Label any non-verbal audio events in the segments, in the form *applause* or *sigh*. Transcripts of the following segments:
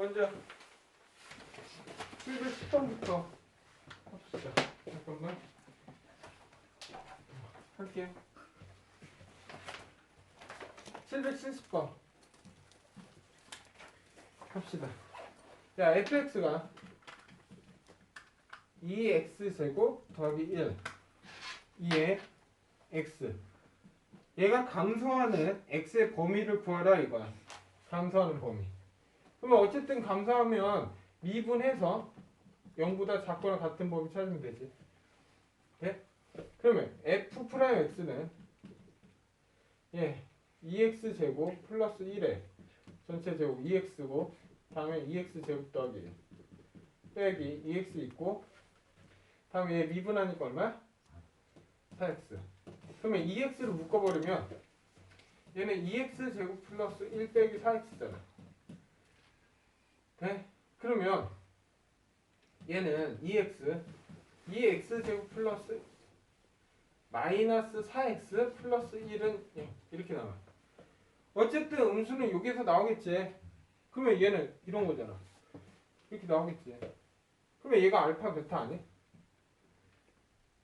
먼저 710번부터 합시다. 잠깐만. 할게요. 770번. 합시다. 자, fx가 2x제곱 더하기 1. 2의 x. 얘가 감소하는 x의 범위를 구하라 이거야. 감소하는 범위. 그러면 어쨌든 감소하면 미분해서 0보다 작거나 같은 범위 찾으면 되지. 네? 그러면 f 프라임 x는 예 2x 제곱 플러스 1에 전체 제곱 2x고 다음에 2x 제곱 더하기 1 빼기 2x 있고 다음에 얘 미분하니까 얼마? 4x 그러면 2x를 묶어버리면 얘는 2x 제곱 플러스 1 빼기 4x잖아 네? 그러면 얘는 2x 2x 제곱 플러스 마이너스 4x 플러스 1은 이렇게 나와 어쨌든 음수는 여기서 나오겠지? 그러면 얘는 이런 거잖아. 이렇게 나오겠지? 그러면 얘가 알파 베타 아니?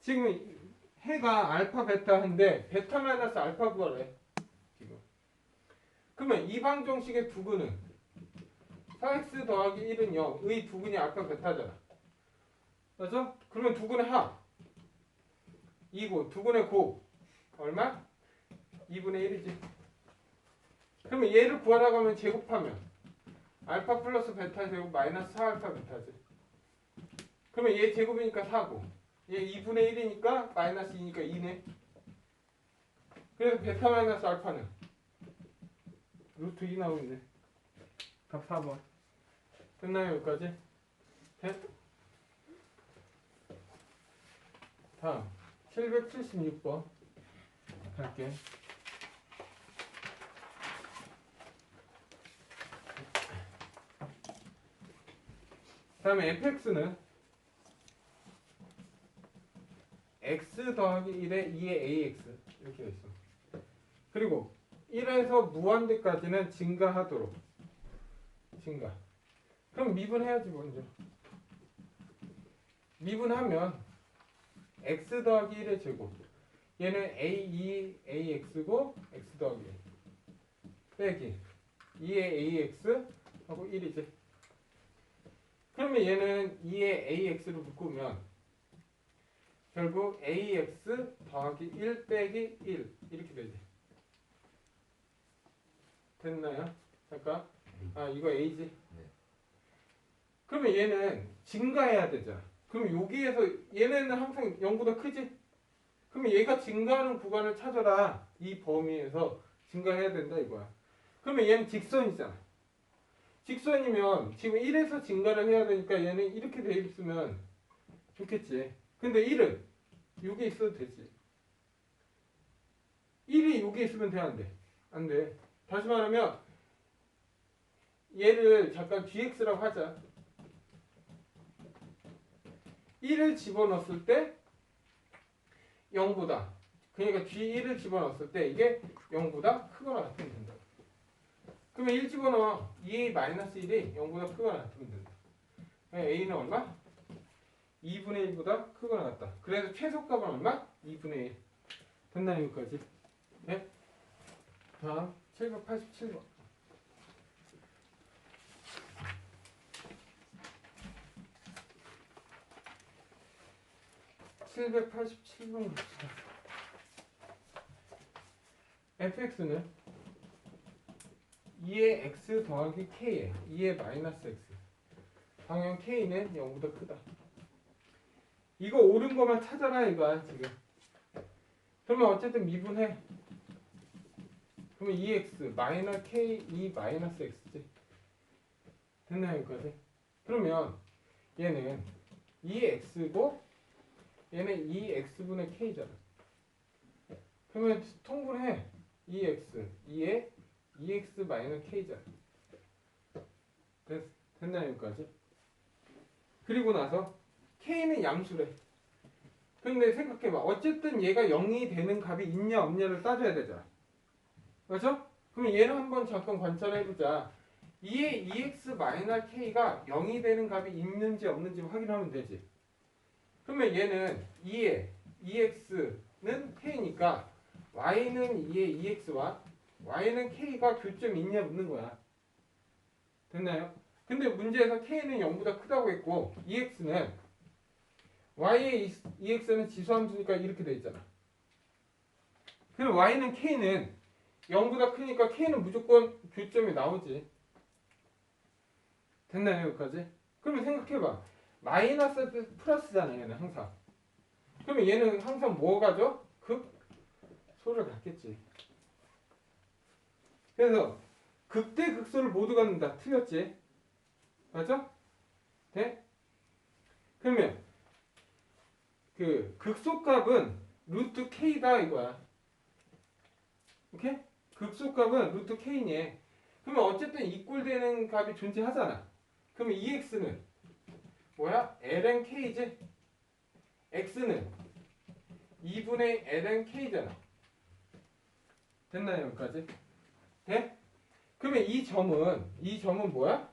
지금 해가 알파 베타인데 베타 마이너스 알파 구하래 지금. 그러면 이방 정식의 두근은 4x 더하기 1은 0. 의 두근이 알파 베타잖아. 맞죠? 그러면 두근의 합 2고 두근의 곱 얼마? 2분의 1이지. 그러면 얘를 구하라고 하면 제곱하면 알파 플러스 베타 제곱 마이너스 4알파 베타지. 그러면 얘 제곱이니까 4고 얘 2분의 1이니까 마이너스 2니까 2네. 그래서 베타 마이너스 알파는 루트 2 나오겠네. 답 4번. 됐나요, 여기까지? 됐? 다음, 776번. 갈게. 다음에 fx는 x 더하기 1에 2의 ax 이렇게 돼 있어. 그리고 1에서 무한대까지는 증가하도록 증가. 그럼 미분해야지 먼저. 미분하면 x 더하기 1의 제곱. 얘는 a2 ax고 x 더하기 1. 빼기 2의 ax 하고 1이지. 그러면 얘는 2의 ax로 묶으면 결국 ax 더하기 1 빼기 1 이렇게 되지. 됐나요? 잠깐. 아 이거 a지. 그러면 얘는 증가해야 되죠. 그럼 여기에서 얘네는 항상 0보다 크지? 그러면 얘가 증가하는 구간을 찾아라. 이 범위에서 증가해야 된다 이거야. 그러면 얘는 직선이잖아. 직선이면 지금 1에서 증가를 해야 되니까 얘는 이렇게 돼 있으면 좋겠지. 근데 1은 여기 있어도 되지. 1이 여기 있으면 돼, 안 돼? 안 돼. 다시 말하면 얘를 잠깐 gx라고 하자. 1을 집어넣었을 때 0보다 그러니까 G1을 집어넣었을 때 이게 0보다 크거나 같으면 된다. 그러면 1 집어넣어 2a 마이너스 1이 0보다 크거나 같으면 된다. a는 얼마? 2분의 1보다 크거나 같다. 그래서 최소값은 얼마? 2분의 1. 됐나요 여기까지? 네? 다음 787번. 787번 봅시다. fx는 2의 x 더하기 k에 2의 마이너스 x 방향 k는 0보다 크다. 이거 옳은 것만 찾아라 이거야 지금. 그러면 어쨌든 미분해. 그러면 2x 마이너스 k 2 마이너스 x지. 됐나요 여기까지? 그러면 얘는 2x고 얘는 2x분의 k잖아. 그러면 통분해 2x 2에 2x 마이너스 k잖아. 됐, 됐나요 여기까지? 그리고 나서 k는 양수래. 근데 생각해봐. 어쨌든 얘가 0이 되는 값이 있냐 없냐를 따져야 되잖아. 그렇죠? 그럼 얘를 한번 잠깐 관찰해보자. 2의 2x 마이너스 k가 0이 되는 값이 있는지 없는지 확인하면 되지. 그러면 얘는 2의 2x는 k니까 y는 2의 2x와 y는 k가 교점이 있냐 묻는 거야. 됐나요? 근데 문제에서 k는 0보다 크다고 했고 2x는 y의 2x는 지수함수니까 이렇게 돼 있잖아. 그럼 y는 k는 0보다 크니까 k는 무조건 교점이 나오지. 됐나요 여기까지? 그러면 생각해봐. 마이너스 플러스잖아 얘는 항상. 그러면 얘는 항상 뭐 가죠? 극 소를 갖겠지. 그래서 극대 극소를 모두 갖는다. 틀렸지? 맞아? 돼? 그러면 그 극소값은 루트 k다 이거야. 오케이? 극소값은 루트 k니. 그러면 어쨌든 이꼴되는 값이 존재하잖아. 그러면 2x는 뭐야? ln k지? x는 2분의 ln k잖아. 됐나요 여기까지? 돼? 그러면 이 점은 이 점은 뭐야?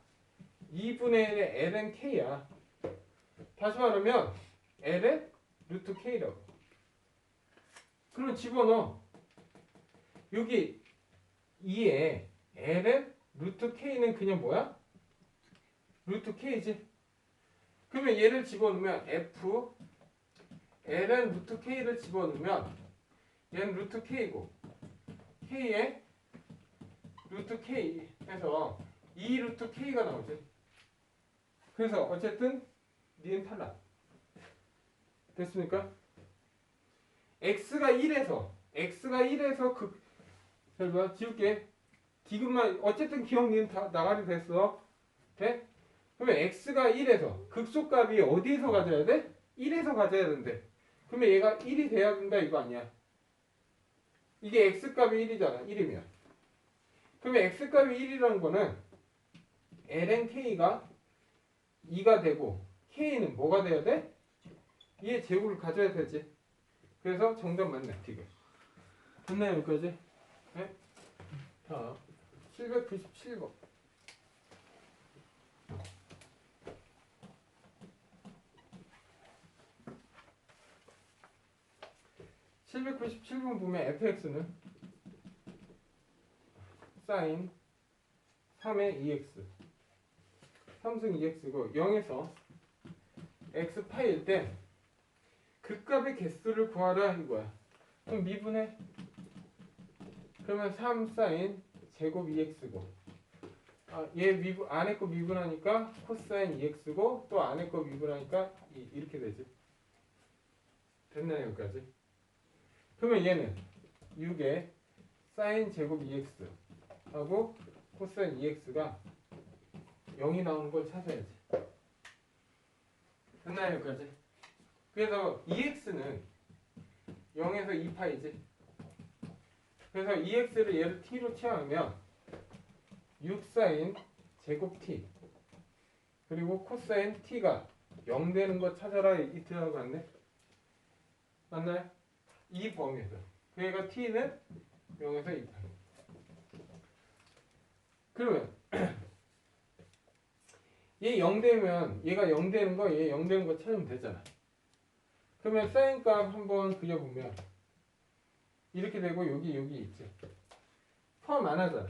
2분의 1의 ln k야. 다시 말하면 ln 루트 k라고. 그러면 집어넣어. 여기 2에 ln 루트 k는 그냥 뭐야? 루트 k지. 그러면 얘를 집어넣으면 f ln 루트 k를 집어넣으면 얘는 루트 k고 k에 루트 k 해서 2 루트 k가 나오지. 그래서 어쨌든 니은 탈락. 됐습니까? x가 1에서 x가 1에서 극잘 봐, 지울게. 디귿만 어쨌든 기억 니은 다 나가리 됐어. 돼? 그러면 x가 1에서 극소값이 어디에서 가져야 돼? 1에서 가져야 된대. 그러면 얘가 1이 돼야 된다 이거 아니야. 이게 x값이 1이잖아. 1이면. 그러면 x값이 1이라는 거는 ln k가 2가 되고 k는 뭐가 돼야 돼? 2의 제곱을 가져야 되지. 그래서 정답 맞네, 지금. 됐나요, 여기까지? 네? 자, 797번. (797번) 보면 fx는 사인 3의 2x 3승 2x고 0에서 x 파일 때 극값의 개수를 구하라 이거야. 그럼 미분해. 그러면 3 사인 제곱 2x고 아, 얘 미분 안에 거 미분하니까 코사인 2x고 또 안에 거 미분하니까 이, 이렇게 되지. 됐나요 여기까지? 그러면 얘는 6에 사인 제곱 2x 하고 코사인 2x가 0이 나오는 걸 찾아야지. 됐나요 여기까지? 그래서 2x는 0에서 2파이지. 그래서 2x를 얘를 t로 취하면 6사인 제곱 t 그리고 코사인 t가 0 되는 거 찾아라 이 들어가고 왔네. 맞나요? 이 범위에서. 그러니까 t는 0에서 2파이. 그러면 *clears throat* 얘 0 되면 얘가 0 되는 거, 얘 0 되는 거 찾으면 되잖아. 그러면 사인 값 한번 그려보면 이렇게 되고 여기 여기 있지. 포함 안 하잖아.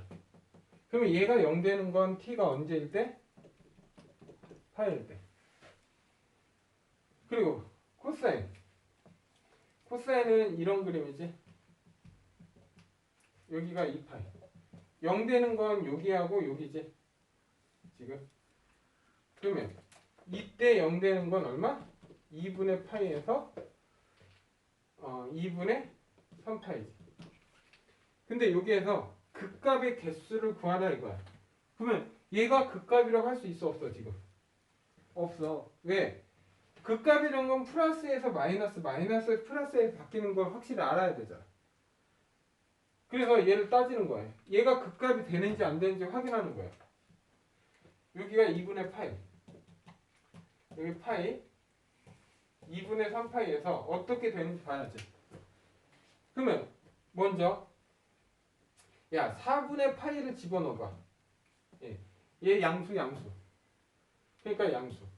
그러면 얘가 0 되는 건 t가 언제일 때? 파일 때. 그리고 코사인. 코사인은 이런 그림이지. 여기가 2파이. 0 되는 건 여기하고 여기지. 지금. 그러면 이때 0 되는 건 얼마? 2분의 파이에서 어, 2분의 3파이지. 근데 여기에서 극값의 개수를 구하라 이거야. 그러면 얘가 극값이라고 할 수 있어 없어 지금? 없어. 왜? 극값이란 건 플러스에서 마이너스, 마이너스 플러스에 바뀌는 걸 확실히 알아야 되잖아. 그래서 얘를 따지는 거야. 얘가 극값이 되는지 안 되는지 확인하는 거야. 여기가 2분의 파이. 여기 파이 2분의 3파이에서 어떻게 되는지 봐야지. 그러면 먼저 야 4분의 파이를 집어넣어봐. 예. 얘 양수 양수. 그러니까 양수.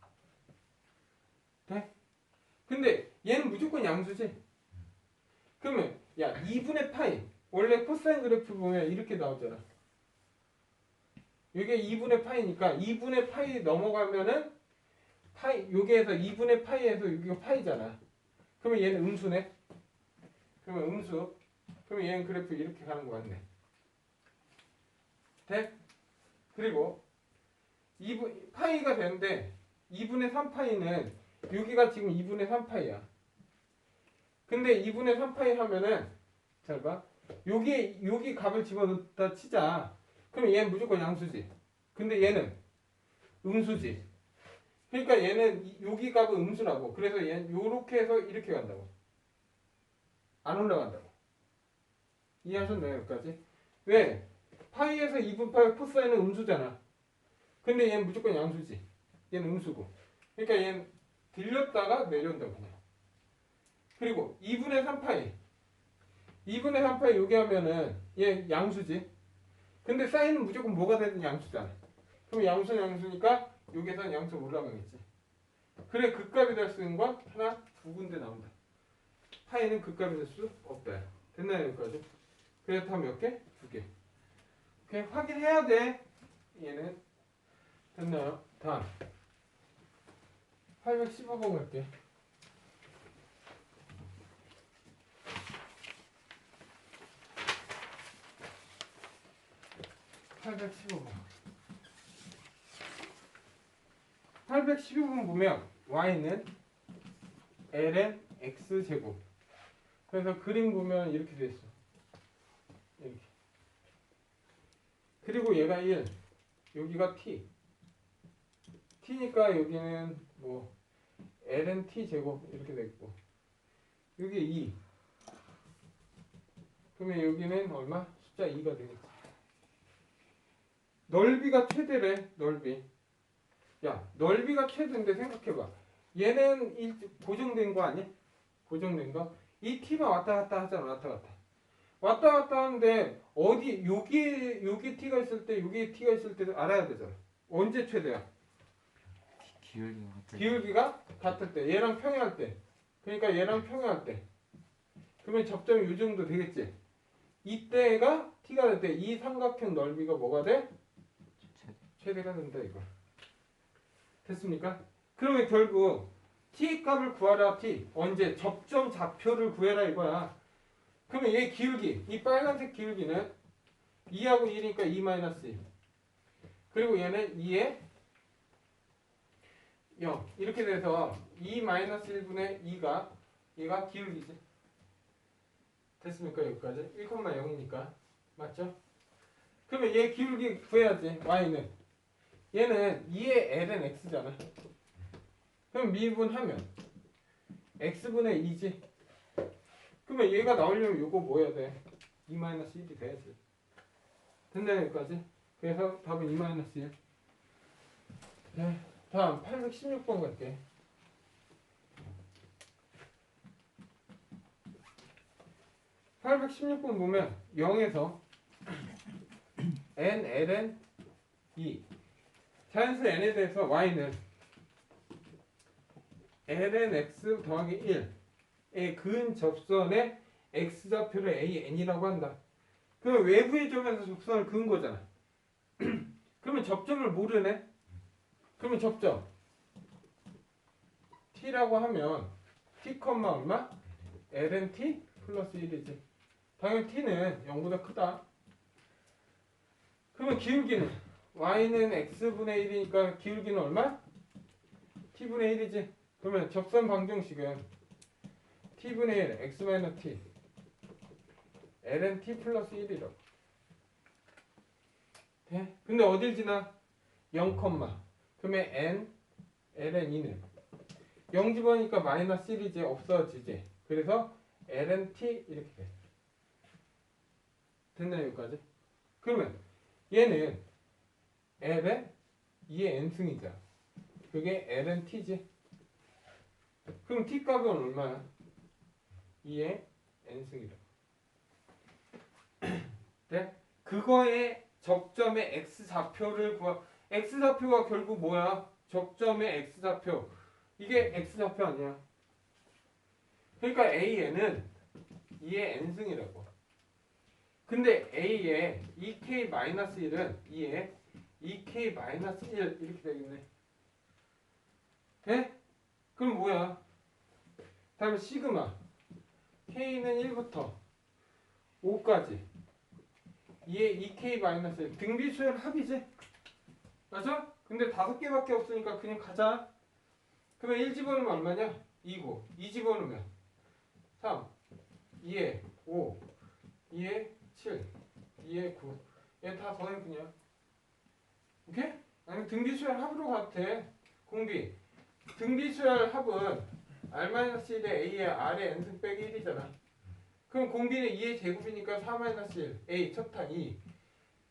돼? 근데 얘는 무조건 양수지. 그러면 야 2분의 파이 원래 코사인 그래프 보면 이렇게 나오잖아. 이게 2분의 파이니까 2분의 파이 넘어가면은 파이 여기에서 2분의 파이에서 여기가 파이잖아. 그러면 얘는 음수네. 그러면 음수. 그러면 얘는 그래프 이렇게 가는 거 같네. 돼? 그리고 2분 파이가 되는데 2분의 3 파이는 여기가 지금 2분의 3파이야. 근데 2분의 3파이 하면은 잘 봐. 여기 여기 값을 집어넣다 치자. 그럼 얘는 무조건 양수지. 근데 얘는 음수지. 그러니까 얘는 이- 여기 값은 음수라고. 그래서 얘는 요렇게 해서 이렇게 간다고. 안 올라간다고. 이해하셨나요, 여기까지? 왜? 파이에서 2분 파이 코사인은 음수잖아. 근데 얘는 무조건 양수지. 얘는 음수고. 그러니까 얘는 들렸다가 내려온다고 그냥. 그리고 2분의 3파이. 2분의 3파이 여기 하면은 얘 양수지. 근데 사인은 무조건 뭐가 되든 양수잖아. 그럼 양수 양수니까 여기에서 양수 올라가겠지. 그래 극값이 될수 있는 건 하나 두 군데 나온다. 파이는 극값이 될 수 없다. 됐나요 여기까지? 그래서 다몇 개? 두 개. 오케이 확인해야 돼. 얘는 됐나요? 다음 815번 갈게. 815번. 815번 보면 y는 ln x 제곱. 그래서 그림 보면 이렇게 돼 있어. 이렇게. 그리고 얘가 1, 여기가 t. t니까 여기는 뭐 ln t 제곱 이렇게 돼 있고 여기 2. 그러면 여기는 얼마? 숫자 2가 되겠지. 넓이가 최대래 넓이 야 넓이가 최대인데 생각해봐 얘는 이 고정된 거 아니? 고정된 거 이 t만 왔다 갔다 하잖아 왔다 갔다 왔다 갔다 하는데 어디 여기 여기 t가 있을 때 여기 t가 있을 때 알아야 되잖아 언제 최대야? 기울기가 같을 기울기가 같을 때 얘랑 평행할 때. 그러니까 얘랑 평행할 때. 그러면 접점이 이 정도 되겠지? 이때가 t가 될 때 이 삼각형 넓이가 뭐가 돼? 최대. 최대가 된다 이거. 됐습니까? 그러면 결국 t 값을 구하라 t. 언제? 접점 좌표를 구해라 이거야. 그러면 얘 기울기 이 빨간색 기울기는 2하고 1이니까 2 마이너스 1 그리고 얘는 2에 0 이렇게 돼서 2 마이너스 1분의 2가 얘가 기울기지. 됐습니까 여기까지? 1,0이니까. 맞죠? 그러면 얘 기울기 구해야지 y는. 얘는 2의 ln x잖아. 그럼 미분하면 x분의 2지. 그러면 얘가 나오려면 요거 뭐 해야 돼? 2 마이너스 1이 돼야지. 됐나요 여기까지? 그래서 답은 2 마이너스 1 네, 다음 816번 갈게 816번 보면 0에서 n, ln, 2 자연수 n에 대해서 y는 ln x 더하기 1의 근 접선의 x좌표를 a n이라고 한다. 그럼 외부의 점에서 접선을 그은 거잖아. *clears throat* 그러면 접점을 모르네. 그러면 접점 t라고 하면 t, 얼마? ln t 플러스 1이지. 당연히 t는 0보다 크다. 그러면 기울기는 y는 x분의 1이니까 기울기는 얼마? t분의 1이지. 그러면 접선 방정식은 t분의 1 x 마이너스 t ln t 플러스 1이라고. 돼? 근데 어딜 지나? 0, 그러면 n ln 2는 0 집어니까 마이너스 1이지 없어지지. 그래서 ln t 이렇게 돼. 됐나요 여기까지? 그러면 얘는 ln 2의 n승이자 그게 ln t지 그럼 t 값은 얼마야? 2의 n승이다 네? 그거의 접점의 x 좌표를 구하 x좌표가 결국 뭐야? 적점의 x좌표. 이게 x좌표 아니야? 그러니까 a에는 2의 n승이라고. 근데 a에 2k-1은 2에 2k-1 이렇게 되겠네. 돼? 그럼 뭐야? 다음에 시그마 k는 1부터 5까지 2에 2k-1 등비수열 합이지? 맞아? 근데 다섯 개밖에 없으니까 그냥 가자. 그러면 1 집어넣으면 얼마냐? 2고. 2 집어넣으면 3 2에 5 2에 7 2에 9 얘 다 더해 그냥. 오케이? 아니 등비수열 합으로 가도 돼 공비. 등비수열 합은 R-1에 A에 R에 N승 빼기 1이잖아. 그럼 공비는 2의 제곱이니까 4-1 A 첫탄 2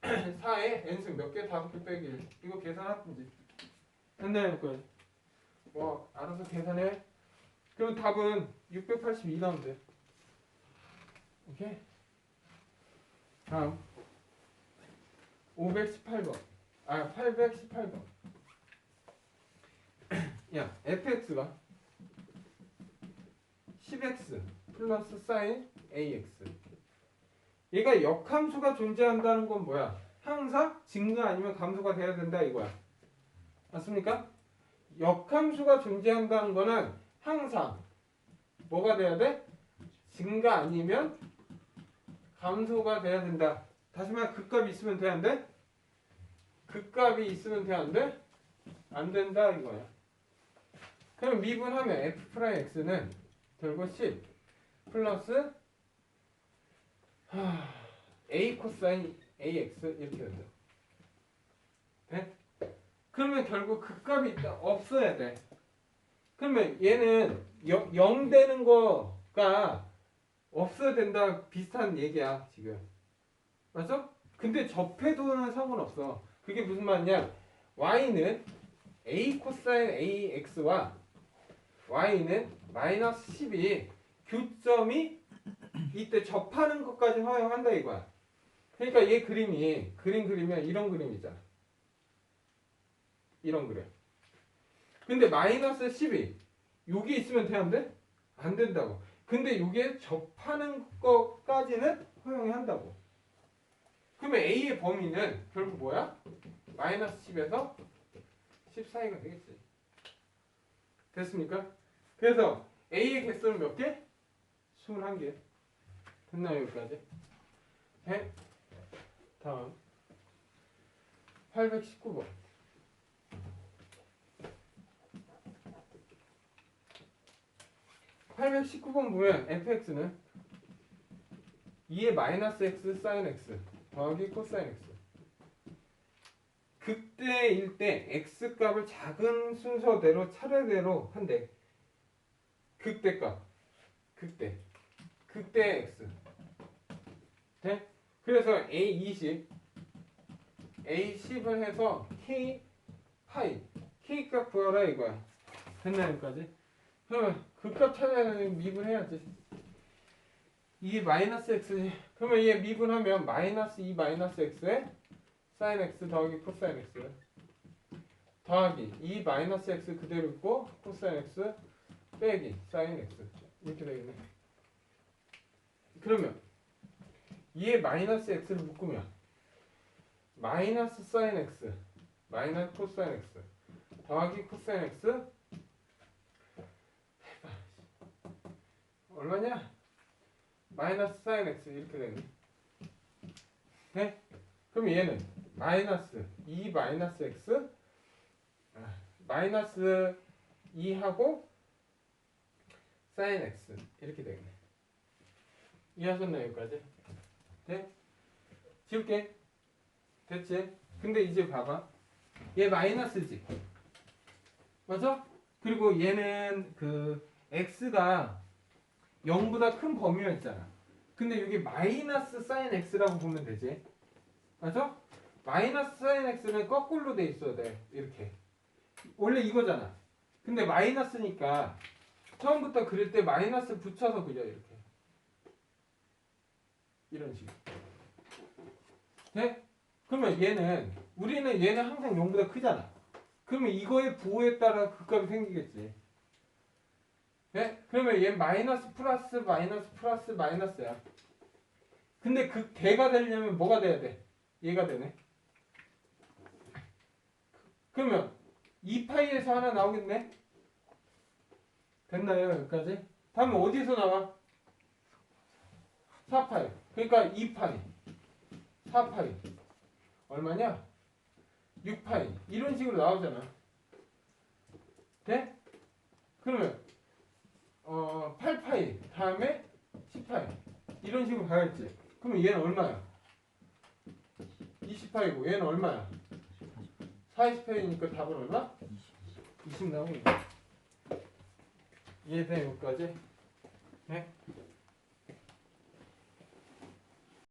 4에 N승 몇 개? 다섯 개 빼기 1 이거 계산하든지. 된다니까 뭐 알아서 계산해. 그럼 답은 682 나오면 돼 오케이. 다음. 518번. 아 818번. *clears throat* 야 fx가 10x 플러스 사인 ax 얘가 역함수가 존재한다는 건 뭐야 항상 증가 아니면 감소가 돼야 된다 이거야 맞습니까? 역함수가 존재한다는 거는 항상 뭐가 돼야 돼? 증가 아니면 감소가 돼야 된다. 다시 말해 극값이 있으면 돼안 돼? 극값이 있으면 돼안 돼? 안 된다 이거야. 그럼 미분하면 f 프라임 x는 결국 10 플러스 하, a 코사인 ax 이렇게 된다. 돼? 그러면 결국 극값이 있다 없어야 돼. 그러면 얘는 0 되는 거가 없어야 된다 비슷한 얘기야 지금 맞죠? 근데 접해도는 상관없어 그게 무슨 말이냐 y는 a 코사인 ax와 y는 마이너스 10이 교점이 이때 접하는 것까지 허용한다 이거야 그러니까 얘 그림이 그림 그리면 이런 그림이잖아 이런 그림 근데 마이너스 10이 여기 있으면 돼안 된다고 근데 이게 접하는 것까지는 허용이 한다고. 그러면 A의 범위는 결국 뭐야? 마이너스 10에서 10 사이가 되겠지. 됐습니까? 그래서 A의 개수는 몇 개? 21개. 됐나요 여기까지? 네? 다음. 819번. 팔백 819번 보면 fx는 2의 마이너스 x 사인 x 더하기 코사인 x. 극대일 때 x 값을 작은 순서대로 차례대로 한대. 극대값. 극대. 극대 x 돼? 그래서 a20 a10을 해서 k 파이 k 값 구하라 이거야 됐나 여기까지? 그러면 극값 찾아내는 미분해야지. 이게 마이너스 x지. 그러면 얘 미분하면 마이너스 2 마이너스 x에 사인 x 더하기 코사인 x 더하기 2 마이너스 x 그대로 있고 코사인 x 빼기 사인 x 이렇게 되겠네. 그러면 2에 마이너스 x를 묶으면 마이너스 사인 x 마이너스 코사인 x 더하기 코사인 x 얼마냐? 마이너스 사인 x 이렇게 되네. 네? 그럼 얘는 마이너스 2 마이너스 x 아, 마이너스 2하고 사인 x 이렇게 되겠네. 이해하셨나요 여기까지? 네? 지울게. 됐지? 근데 이제 봐봐. 얘 마이너스지. 맞아? 그리고 얘는 그 x가 0보다 큰 범위였잖아. 근데 여기 마이너스 사인 x라고 보면 되지. 맞아? 마이너스 사인 x는 거꾸로 돼 있어야 돼. 이렇게. 원래 이거잖아. 근데 마이너스니까 처음부터 그릴 때 마이너스 붙여서 그려 이렇게. 이런 식으로. 돼? 그러면 얘는 우리는 얘는 항상 0보다 크잖아. 그러면 이거의 부호에 따라 그 값이 생기겠지. 네? 그러면 얘 마이너스 플러스 마이너스 플러스 마이너스야. 근데 그 대가 되려면 뭐가 돼야 돼? 얘가 되네. 그러면 2파이에서 하나 나오겠네? 됐나요? 여기까지? 다음에 어디서 나와? 4파이. 그러니까 2파이. 4파이. 얼마냐? 6파이. 이런 식으로 나오잖아. 돼? 그러면 어 8파이 다음에 10파이. 이런 식으로 가야지. 그러면 얘는 얼마야? 20파이고 얘는 얼마야? 40파이니까 답은 얼마? 20 나오는 거야. 이해돼 여기까지? 네?